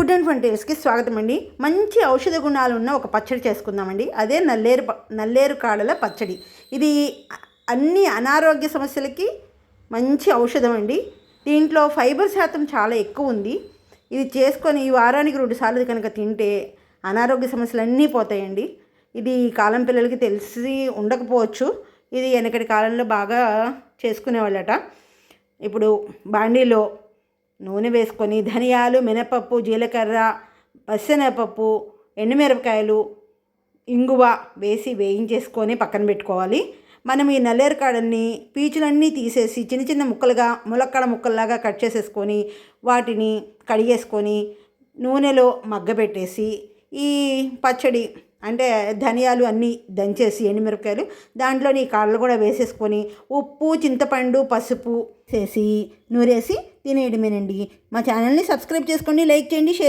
Food and ఫంటేల్స్కి స్వాగతం అండి. మంచి ఔషధ గుణాలు ఉన్న ఒక పచ్చడి చేసుకుందామండి. అదే నల్లేరు నల్లేరు కాడల పచ్చడి. ఇది అన్ని అనారోగ్య సమస్యలకి మంచి ఔషధం అండి. దీంట్లో ఫైబర్ శాతం చాలా ఎక్కువ ఉంది. ఇది చేసుకొని ఈ వారానికి రెండు సార్లు కనుక తింటే అనారోగ్య సమస్యలు అన్నీ పోతాయండి. ఇది కాలం పిల్లలకి తెలిసి ఉండకపోవచ్చు. ఇది వెనకటి కాలంలో బాగా చేసుకునేవాళ్ళట. ఇప్పుడు బాండీలో నూనె వేసుకొని ధనియాలు మినపప్పు జీలకర్ర పచ్చెనపప్పు ఎండుమిరపకాయలు ఇంగువ వేసి వేయించేసుకొని పక్కన పెట్టుకోవాలి. మనం ఈ నల్లేరుకాడల్ని పీచులన్నీ తీసేసి చిన్న చిన్న ముక్కలుగా ములక్కడ ముక్కల్లాగా కట్ చేసేసుకొని వాటిని కడిగేసుకొని నూనెలో మగ్గబెట్టేసి ఈ పచ్చడి అంటే ధనియాలు అన్నీ దంచేసి ఎండుమిరపకాయలు దాంట్లోని నీ కాడలు కూడా వేసేసుకొని ఉప్పు చింతపండు పసుపు చేసి నూరేసి తినేయడమేనండి. మా ఛానల్ని సబ్స్క్రైబ్ చేసుకోండి లైక్ చేయండి షేర్